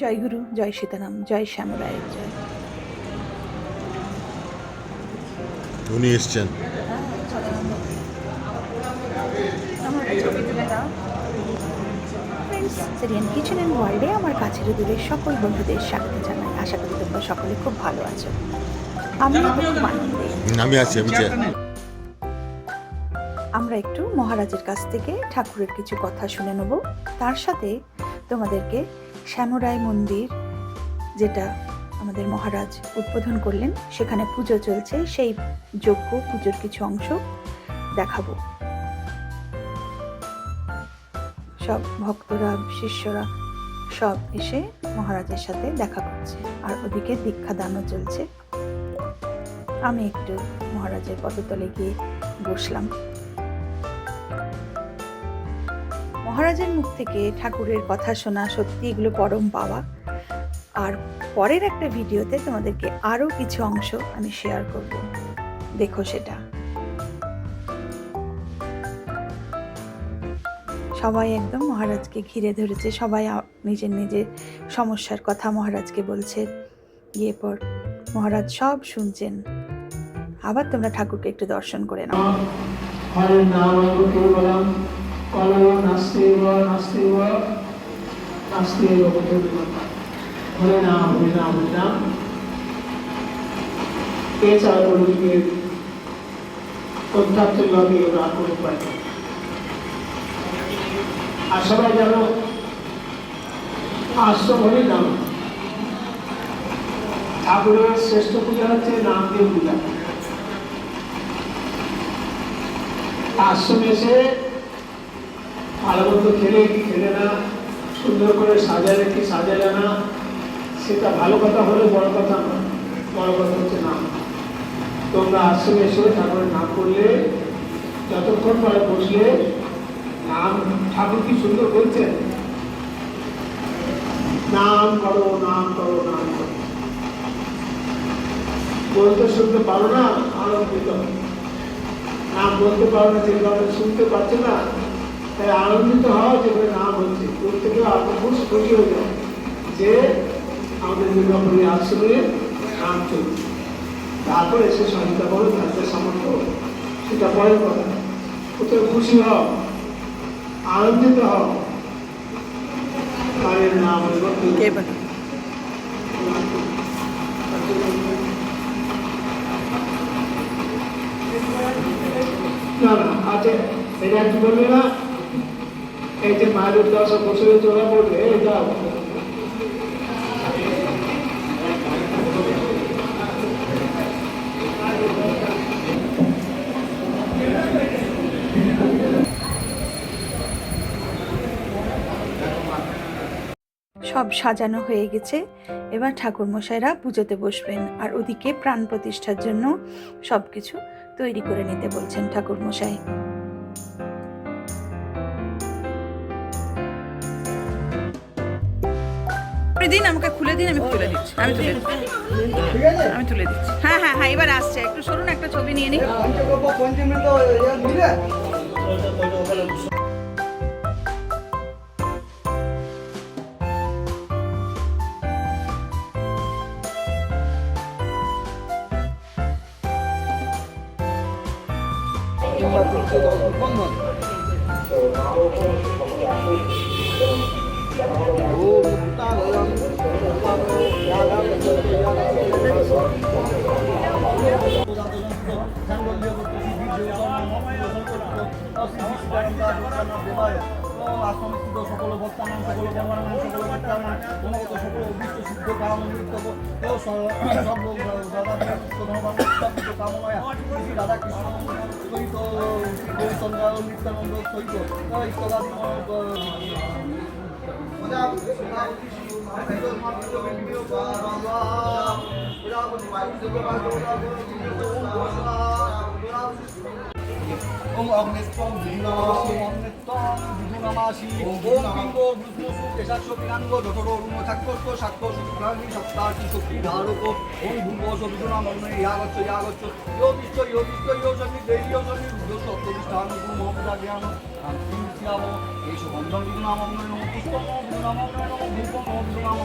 জয় গুরু জয় সীতারাম জয় শ্যামরায়ের জয়। উনি এসছেন। Syrian kitchen and ওয়ার্ল্ডে আমার কাছের দূরের সকল বন্ধুদের স্বাগত জানাই। আশা করি তোমরা সকলে খুব ভালো আছো। আমি খুব আনন্দে আমি আছি আমি আমরা একটু মহারাজের কাছ থেকে ঠাকুরের কিছু কথা শুনে নেব। তার সাথে তোমাদেরকে শ্যামরায় মন্দির, যেটা আমাদের মহারাজ উদ্বোধন করলেন, সেখানে পুজো চলছে, সেই যজ্ঞ পুজোর কিছু অংশ দেখাবো। সব ভক্তরা, শিষ্যরা সব এসে মহারাজের সাথে দেখা করছে, আর ওদিকে দীক্ষা দানও চলছে। আমি একটু মহারাজের পদতলে গিয়ে বসলাম। মহারাজের মুখ থেকে ঠাকুরের কথা শোনা সত্যি এগুলো পরম পাওয়া। আর পরের একটা ভিডিওতে তোমাদেরকে আরও কিছু অংশ আমি শেয়ার করব। দেখো সেটা। সবাই একদম মহারাজকে ঘিরে ধরেছে, সবাই নিজের নিজের সমস্যার কথা মহারাজকে বলছে। গিয়ে পর মহারাজ সব শুনছেন। আবার তোমরা ঠাকুরকে একটু দর্শন করে নাও। আশ্রম হলে নাম। ঠাকুরের শ্রেষ্ঠ পূজা হচ্ছে নাম দিয়ে পূজা। আশ্রমে এসে ভালো মতো খেলে খেলে না। সুন্দর করে সাজালে কি সাজালে না সেটা ভালো কথা হলে বড় কথা না, বড় কথা হচ্ছে নাম তোমরা আশ্রমে এসে, ঠাকুরের নাম করলে, যতক্ষণ পরে বসলে, নাম, ঠাকুর কি সুন্দর বলছেন? নাম করো নাম করো নাম করো। বলতে শুনতে পারো না, আনন্দিত। নাম বলতে পারো না, যে শুনতে পাচ্ছে না তাই আনন্দিত হওয়া যে করে নাম হচ্ছে। প্রত্যেকে আপনার খুব খুশি হয়ে যায়। যে আমাদের দুর্গাপুরের আশ্রমে নাম চলছে। তারপরে এসে সহায়তা করো তাদের সামর্থ্য সেটা পরের কথা। কোথাও খুশি হও আনন্দিত হও। মায়ের নাম না না আচ্ছা এটা কি বলবে না? এই যে মায়ের দশ বছরের চলা পড়বে এটা সব সাজানো হয়ে গেছে। এবার ঠাকুর মশাইরা পুজোতে বসবেন আর ওদিকে প্রাণ প্রতিষ্ঠার জন্য সব কিছু তৈরি করে নিতে বলছেন ঠাকুর আপনি দিন, আমাকে খুলে দিন, আমি তুলে দিচ্ছি। আমি তুলে দিচ্ছি। আমি তুলে দিচ্ছি। হ্যাঁ হ্যাঁ হ্যাঁ এবার আসছে। একটু সরুন, একটা ছবি নিয়ে নিই সকল ভক্তানাম সকল কর্মানাম সকল ভক্তানাম গুণগত সকল সহিত সহিত ওম অগ্নেস্তং বিঘ্নামাসি অগ্নেস্তং বিঘ্নামাসি ওম বিঙ্গ বিষ্ণু কেশাক্ষ পিনাঙ্গ যতর অরুণ চাক্ষস্য সাক্ষ্য শুক্রাণী সপ্তাহী শক্তি ধারক ওম ভূর্ভস বিঘ্নাম অগ্নে ইয়াগচ্ছ ইয়াগচ্ছ যোগিষ্ঠ যোগিষ্ঠ যোজনি দেবী যোজনি রুদ্র সপ্তবিষ্ঠান মহাপূজা জ্ঞান শান্তি শ্যাম এইসব বন্ধন বিঘ্নাম অগ্নে নম পুষ্প নম বিঘ্নাম অগ্নে নম ধূপ নম বিঘ্নাম